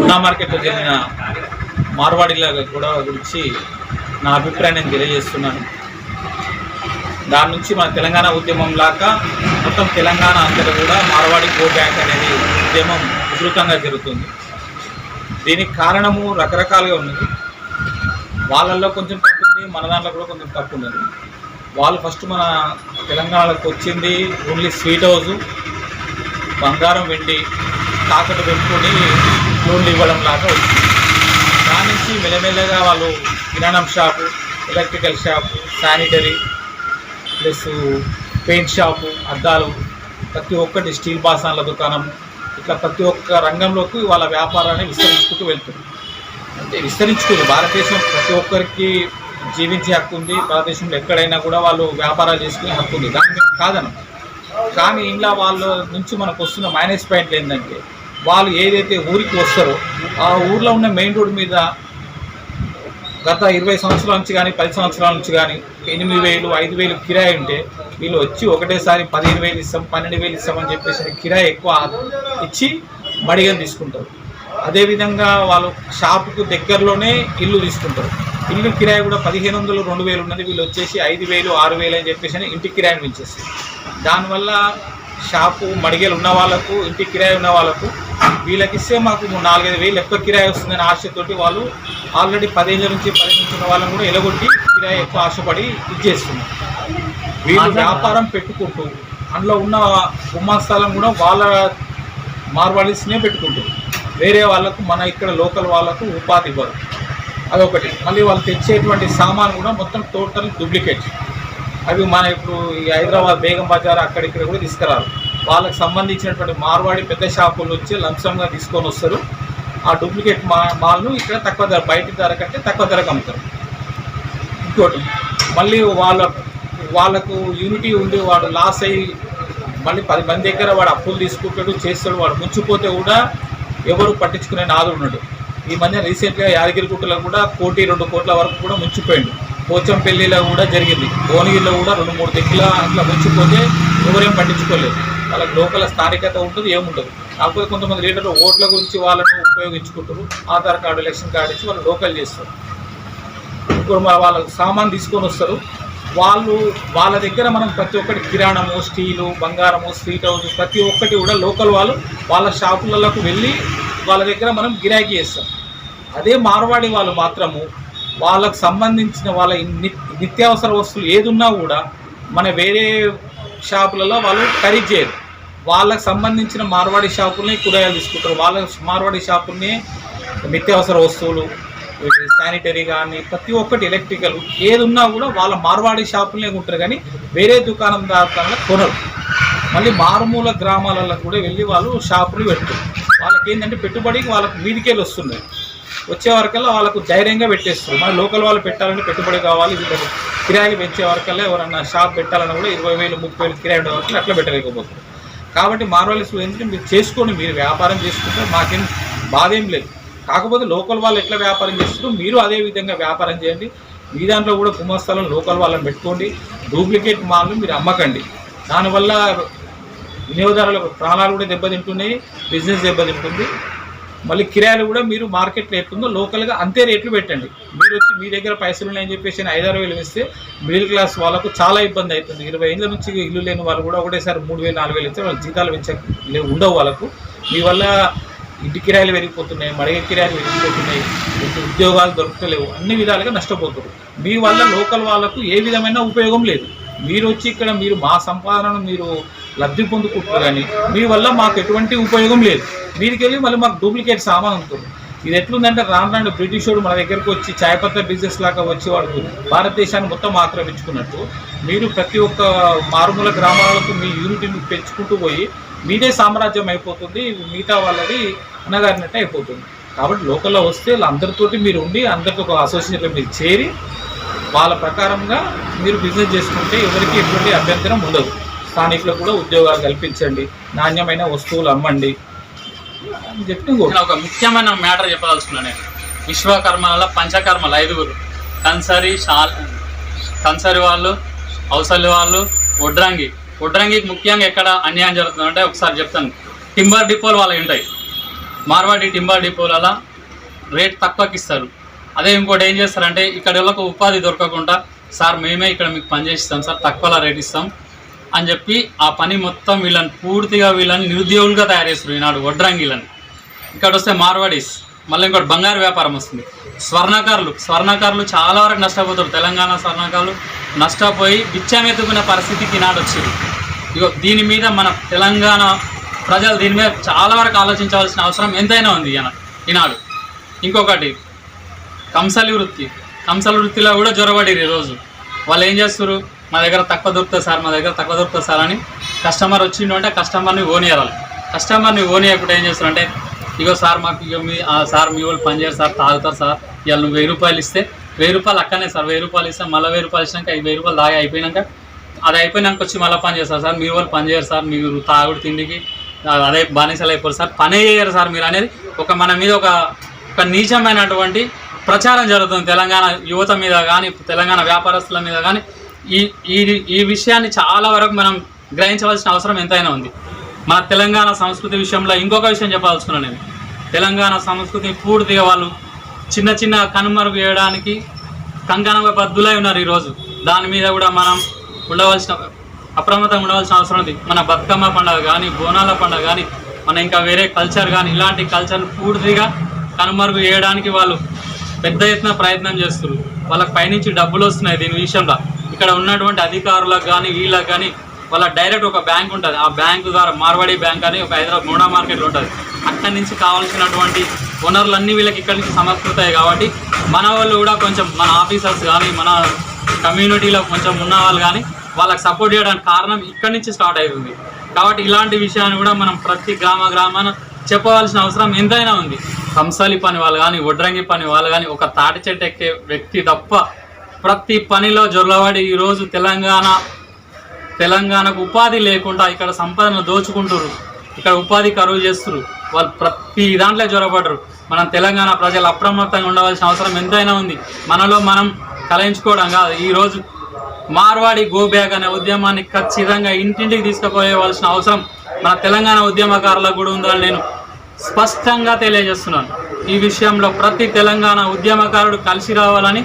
గుణా మార్కెట్లో చెందిన మార్వాడీల కూడా గురించి నా అభిప్రాయం నేను తెలియజేస్తున్నాను. దాని నుంచి మన తెలంగాణ ఉద్యమం లాగా మొత్తం తెలంగాణ అంతటా కూడా మార్వాడి గో బ్యాంక్ అనేది ఉద్యమం ఉధృతంగా జరుగుతుంది. దీనికి కారణము రకరకాలుగా ఉన్నది. వాళ్ళల్లో కొంచెం తప్పు ఉంది మన దాంట్లో కూడా కొంచెం తప్పు ఉన్నది వాళ్ళు ఫస్ట్ మన తెలంగాణలోకి వచ్చింది ఓన్లీ స్వీట్ హౌస్ బంగారం వెండి తాకట్టు పెట్టుకొని లోన్లు ఇవ్వడం లాగా వచ్చింది దాని నుంచి మెల్లమెల్లగా వాళ్ళు కిరాణం shop electrical shop sanitary plus paint shop అద్దాలు ప్రతి ఒక్కటి స్టీల్ బాసన్ల దుకాణం ఇట్లా ప్రతి ఒక్క రంగంలోకి వాళ్ళ వ్యాపారాన్ని విస్తరించుకుంటూ వెళ్తుంది. అంటే విస్తరించుకుంది. భారతదేశం ప్రతి ఒక్కరికి జీవించే హక్కు ఉంది. భారతదేశంలో ఎక్కడైనా కూడా వాళ్ళు వ్యాపారాలు చేసుకునే హక్కు ఉంది. దాన్ని కాదనం కానీ ఇంట్లో వాళ్ళ నుంచి మనకు వస్తున్న మైనస్ పాయింట్లు ఏంటంటే వాళ్ళు ఏదైతే ఊరికి వస్తారో ఆ ఊర్లో ఉన్న మెయిన్ రోడ్ మీద గత ఇరవై సంవత్సరాల నుంచి కానీ పది సంవత్సరాల నుంచి కానీ ఎనిమిది వేలు ఐదు వేలు కిరాయి ఉంటే వీళ్ళు వచ్చి ఒకటేసారి పదిహేను వేలు ఇస్తాం పన్నెండు వేలు ఇస్తామని చెప్పేసి కిరాయి ఎక్కువ ఇచ్చి మడిగని తీసుకుంటారు. అదేవిధంగా వాళ్ళు షాపుకు దగ్గరలోనే ఇల్లు తీసుకుంటారు. ఇల్లు కిరాయి కూడా పదిహేను వందలు రెండు వేలు ఉన్నది. వీళ్ళు వచ్చేసి ఐదు వేలు ఆరు వేలు అని చెప్పేసి ఇంటి కిరాయిని పెంచేస్తారు దానివల్ల షాపు మడిగేలు ఉన్న వాళ్ళకు ఇంటి కిరాయి ఉన్న వాళ్ళకు వీళ్ళకి ఇస్తే మాకు నాలుగైదు వేలు ఎక్కువ కిరాయి వస్తుందని ఆశతోటి వాళ్ళు ఆల్రెడీ పదిహేను నుంచి పది నుంచి ఉన్న వాళ్ళని కూడా ఎలగొట్టి కిరాయి ఎక్కువ ఆశపడి ఇచ్చేస్తున్నారు వీళ్ళు వ్యాపారం పెట్టుకుంటూ అందులో ఉన్న గుమ్మాస్థలం కూడా వాళ్ళ మార్వాడీస్నే పెట్టుకుంటారు వేరే వాళ్ళకు మన ఇక్కడ లోకల్ వాళ్ళకు ఉపాధి ఇవ్వరు. అదొకటి. మళ్ళీ వాళ్ళు తెచ్చేటువంటి సామాన్ కూడా మొత్తం టోటల్ డూప్లికేట్. అవి మన ఇప్పుడు ఈ హైదరాబాద్ బేగం బజార్ అక్కడిక్కడ కూడా తీసుకురారు. వాళ్ళకి సంబంధించినటువంటి మార్వాడి పెద్ద షాపులు వచ్చి లంచంగా తీసుకొని వస్తారు. ఆ డూప్లికేట్ మా మాల్ను ఇక్కడ తక్కువ ధర బయట ధర కంటే తక్కువ ధరకు అమ్ముతారు. ఇంకోటి మళ్ళీ వాళ్ళ వాళ్ళకు యూనిటీ ఉండి వాడు లాస్ అయ్యి మళ్ళీ పది మంది దగ్గర వాడు అప్పులు తీసుకుంటాడు చేస్తాడు వాడు ముంచిపోతే కూడా ఎవరు పట్టించుకునే నాదుడు ఉన్నాడు ఈ మధ్య రీసెంట్గా యాదగిరిగుట్టలో కూడా కోటి రెండు కోట్ల వరకు కూడా ముంచిపోయిండు. పోచంపల్లిలో కూడా జరిగింది. భువనగిరిలో కూడా రెండు మూడు దిక్కుల అట్లా ముంచిపోతే ఎవరేం పట్టించుకోలేదు. వాళ్ళకి లోకల్ స్థానికత ఉంటుంది ఏముండదు. కాకపోతే కొంతమంది లీడర్లు ఓట్ల గురించి వాళ్ళను ఉపయోగించుకుంటారు. ఆధార్ కార్డు ఎలక్షన్ కార్డు ఇచ్చి వాళ్ళు లోకల్ చేస్తారు. ఇప్పుడు మన వాళ్ళ సామాన్ తీసుకొని వస్తారు. వాళ్ళు వాళ్ళ దగ్గర మనం ప్రతి ఒక్కటి కిరాణము స్టీలు బంగారము స్వీట్ హౌస్ ప్రతి ఒక్కటి కూడా లోకల్ వాళ్ళు వాళ్ళ షాపులకు వెళ్ళి వాళ్ళ దగ్గర మనం గిరాకీ చేస్తాం. అదే మార్వాడి వాళ్ళు మాత్రము వాళ్ళకు సంబంధించిన వాళ్ళ ని- నిత్యావసర వస్తువులు ఏది ఉన్నా కూడా మన వేరే షాపులలో వాళ్ళు ఖరీదు చేయరు. వాళ్ళకు సంబంధించిన మార్వాడి షాపుల్ని కూరగాయలు తీసుకుంటారు. వాళ్ళ మార్వాడి షాపుల్ని నిత్యావసర వస్తువులు శానిటరీ కానీ ప్రతి ఒక్కటి ఎలక్ట్రికల్ ఏది ఉన్నా కూడా వాళ్ళ మార్వాడి షాపులనే ఉంటారు కానీ వేరే దుకాణం దాకా కొనరు. మళ్ళీ మారుమూల గ్రామాలలో కూడా వెళ్ళి వాళ్ళు షాపులు పెడతారు. వాళ్ళకి ఏంటంటే పెట్టుబడికి వాళ్ళకి మీదికెళ్ళి వస్తున్నాయి. వచ్చే వరకల్లా వాళ్ళకు ధైర్యంగా పెట్టేస్తారు మన లోకల్ వాళ్ళు పెట్టాలంటే పెట్టుబడి కావాలి వీళ్ళకి కిరాయి పెంచే వరకల్లా ఎవరన్నా షాప్ పెట్టాలన్నా కూడా ఇరవై వేలు ముప్పై వేలు కిరాయి ఉండే వరకు అట్లా పెట్టలేకపోతారు కాబట్టి మార్వాలిస్ ఏంటంటే మీరు చేసుకోండి మీరు వ్యాపారం చేసుకుంటే మాకేం బాధ ఏం లేదు. కాకపోతే లోకల్ వాళ్ళు ఎట్లా వ్యాపారం చేస్తారో మీరు అదే విధంగా వ్యాపారం చేయండి. మీ దాంట్లో కూడా గుమస్థలం లోకల్ వాళ్ళని పెట్టుకోండి. డూప్లికేట్ మాల్ని మీరు అమ్మకండి. దానివల్ల వినియోగదారుల ప్రాణాలు కూడా దెబ్బతింటున్నాయి బిజినెస్ దెబ్బతింటుంది. మళ్ళీ కిరాయిలు కూడా మీరు మార్కెట్లో ఎట్లుందో లోకల్గా అంతే రేట్లు పెట్టండి. మీరు వచ్చి మీ దగ్గర పైసలు ఉన్నాయని చెప్పేసి ఐదారు వేలు ఇస్తే మిడిల్ క్లాస్ వాళ్ళకు చాలా ఇబ్బంది అవుతుంది. ఇరవై ఏళ్ళ నుంచి ఇల్లు లేని వాళ్ళు కూడా ఒకటేసారి మూడు వేలు నాలుగు వేలు ఇస్తే వాళ్ళు జీతాలు పెంచ ఉండవు వాళ్ళకు. మీ వల్ల ఇంటి కిరాయిలు పెరిగిపోతున్నాయి మడిగ కిరాయిలు పెరిగిపోతున్నాయి ఉద్యోగాలు దొరకలేవు అన్ని విధాలుగా నష్టపోతారు. మీ వల్ల లోకల్ వాళ్ళకు ఏ విధమైన ఉపయోగం లేదు. మీరు వచ్చి ఇక్కడ మీరు మా సంపాదనను మీరు లబ్ధి పొందుకుంటారు కానీ మీ వల్ల మాకు ఎటువంటి ఉపయోగం లేదు. మీదికి వెళ్ళి మళ్ళీ మాకు డూప్లికేట్ సామాన్ ఉంటుంది. ఇది ఎట్లుందంటే రాను రాను బ్రిటిష్ వాడు మన దగ్గరకు వచ్చి చాయపత్ర బిజినెస్ లాగా వచ్చి వాడు భారతదేశాన్ని మొత్తం ఆక్రమించుకున్నట్టు మీరు ప్రతి ఒక్క మారుమూల గ్రామాలకు మీ యూనిట్ని పెంచుకుంటూ పోయి మీదే సామ్రాజ్యం అయిపోతుంది మిగతా వాళ్ళది అనగారినట్టు అయిపోతుంది. కాబట్టి లోకల్లో వస్తే అందరితోటి మీరు ఉండి అందరితో ఒక అసోసియేషన్లో మీరు చేరి వాళ్ళ ప్రకారంగా మీరు బిజినెస్ చేసుకుంటే ఎవరికి ఎటువంటి అభ్యంతరం ఉండదు. స్థానికులకు కూడా ఉద్యోగాలు కల్పించండి నాణ్యమైన వస్తువులు అమ్మండి. అని చెప్పి ఒక ముఖ్యమైన మ్యాటర్ చెప్పదలుచుకున్నాను నేను. విశ్వకర్మల పంచకర్మలు ఐదుగురు. కన్సరి షాల్ కన్సరి వాళ్ళు ఔసలి వాళ్ళు ఒడ్రంగి వడ్రంగికి ముఖ్యంగా ఎక్కడ అన్యాయం జరుగుతుందంటే ఒకసారి చెప్తాను. టింబర్ డిపోలు వాళ్ళవి ఉంటాయి. మార్వాడి టింబర్ డిపోలలో రేట్ తక్కువకి ఇస్తారు. అదే ఇంకోటి ఏం చేస్తారంటే ఇక్కడ వాళ్ళకు ఉపాధి దొరకకుండా సార్ మేమే ఇక్కడ మీకు పనిచేస్తాం సార్ తక్కువలో రేట్ ఇస్తాం అని చెప్పి ఆ పని మొత్తం వీళ్ళని పూర్తిగా వీళ్ళని నిరుద్యోగులుగా తయారు చేస్తారు ఈనాడు వడ్రంగిలని. ఇక్కడ వస్తే మార్వాడీస్ మళ్ళీ ఇంకోటి బంగారు వ్యాపారం వస్తుంది. స్వర్ణకారులు స్వర్ణకారులు చాలా వరకు నష్టపోతారు. తెలంగాణ స్వర్ణకారులు నష్టపోయి బిచ్చమెత్తుకున్న పరిస్థితికి ఈనాడు వచ్చింది ఇగో దీని మీద మన తెలంగాణ ప్రజలు దీని మీద చాలా వరకు ఆలోచించవలసిన అవసరం ఎంతైనా ఉంది ఈయన ఈనాడు. ఇంకొకటి కంసలి వృత్తి. కంసలి వృత్తిలో కూడా జ్వరబడిరు ఈరోజు. వాళ్ళు ఏం చేస్తారు మా దగ్గర తక్కువ దొరుకుతుంది సార్ మా దగ్గర తక్కువ దొరుకుతుంది సార్ అని కస్టమర్ వచ్చిండు అంటే కస్టమర్ని ఓనియాలి. కస్టమర్ని ఓనియకుండా ఏం చేస్తారు అంటే ఇగో సార్ మాకు ఇగో మీ సార్ మీ వాళ్ళు పనిచేయరు సార్ తాగుతారు సార్ ఇవాళ నువ్వు వెయ్యి రూపాయలు ఇస్తే వెయ్యి రూపాయలు అక్కనే సార్ వెయ్యి రూపాయలు ఇస్తే మళ్ళీ వెయ్యి రూపాయలు ఇచ్చినాక ఐదు వెయ్యి రూపాయలు దాగి అయిపోయినాక అది అయిపోయినాక వచ్చి మళ్ళీ పని చేస్తారు సార్ మీ వాళ్ళు పని చేయరు సార్ మీరు తాగుడు తిండికి అదే బానిసలు అయిపోరు సార్ పనే చేయరు సార్ మీరు అనేది ఒక మన మీద ఒక ఒక నీచమైనటువంటి ప్రచారం జరుగుతుంది తెలంగాణ యువత మీద కానీ తెలంగాణ వ్యాపారస్తుల మీద కానీ ఈ ఈ ఈ విషయాన్ని చాలా వరకు మనం గ్రహించవలసిన అవసరం ఎంతైనా ఉంది. మన తెలంగాణ సంస్కృతి విషయంలో ఇంకొక విషయం చెప్పాల్సుకున్నాను నేను. తెలంగాణ సంస్కృతిని పూర్తిగా వాళ్ళు చిన్న చిన్న కనుమరుగు వేయడానికి కంకణ బద్దులై ఉన్నారు ఈరోజు. దాని మీద కూడా మనం ఉండవలసిన అప్రమత్తంగా ఉండవలసిన అవసరం ఉంది. మన బతుకమ్మ పండుగ కానీ బోనాల పండుగ కానీ మన ఇంకా వేరే కల్చర్ కానీ ఇలాంటి కల్చర్ పూర్తిగా కనుమరుగు చేయడానికి వాళ్ళు పెద్ద ఎత్తున ప్రయత్నం చేస్తున్నారు. వాళ్ళకి పైనుంచి డబ్బులు వస్తున్నాయి దీని విషయంలో. ఇక్కడ ఉన్నటువంటి అధికారులకు కానీ వీళ్ళకి కానీ వాళ్ళ డైరెక్ట్ ఒక బ్యాంక్ ఉంటుంది. ఆ బ్యాంకు ద్వారా మార్వాడి బ్యాంక్ అని ఒక హైదరాబాద్ మూడా మార్కెట్లో ఉంటుంది. అక్కడి నుంచి కావాల్సినటువంటి వనరులన్నీ వీళ్ళకి ఇక్కడి నుంచి సమకూరుతాయి కాబట్టి మన వాళ్ళు కూడా కొంచెం మన ఆఫీసర్స్ కానీ మన కమ్యూనిటీలో కొంచెం ఉన్న వాళ్ళు కానీ వాళ్ళకి సపోర్ట్ చేయడానికి కారణం ఇక్కడి నుంచి స్టార్ట్ అవుతుంది కాబట్టి ఇలాంటి విషయాన్ని కూడా మనం ప్రతి గ్రామ గ్రామాన చెప్పవలసిన అవసరం ఎంతైనా ఉంది. కంసాలి పని వాళ్ళు కానీ వడ్రంగి పని వాళ్ళు కానీ ఒక తాటి చెట్టు ఎక్కే వ్యక్తి తప్ప ప్రతి పనిలో జొల్లబడి ఈరోజు తెలంగాణ తెలంగాణకు ఉపాధి లేకుండా ఇక్కడ సంపదను దోచుకుంటారు ఇక్కడ ఉపాధి కరువు చేస్తారు వాళ్ళు ప్రతి దాంట్లో జ్వరపడరు మనం తెలంగాణ ప్రజలు అప్రమత్తంగా ఉండవలసిన అవసరం ఎంతైనా ఉంది. మనలో మనం కలయించుకోవడం కాదు. ఈరోజు మార్వాడి గో బ్యాగ్ అనే ఉద్యమాన్ని ఖచ్చితంగా ఇంటింటికి తీసుకుపోయవలసిన అవసరం మన తెలంగాణ ఉద్యమకారులకు కూడా ఉందని నేను స్పష్టంగా తెలియజేస్తున్నాను. ఈ విషయంలో ప్రతి తెలంగాణ ఉద్యమకారుడు కలిసి రావాలని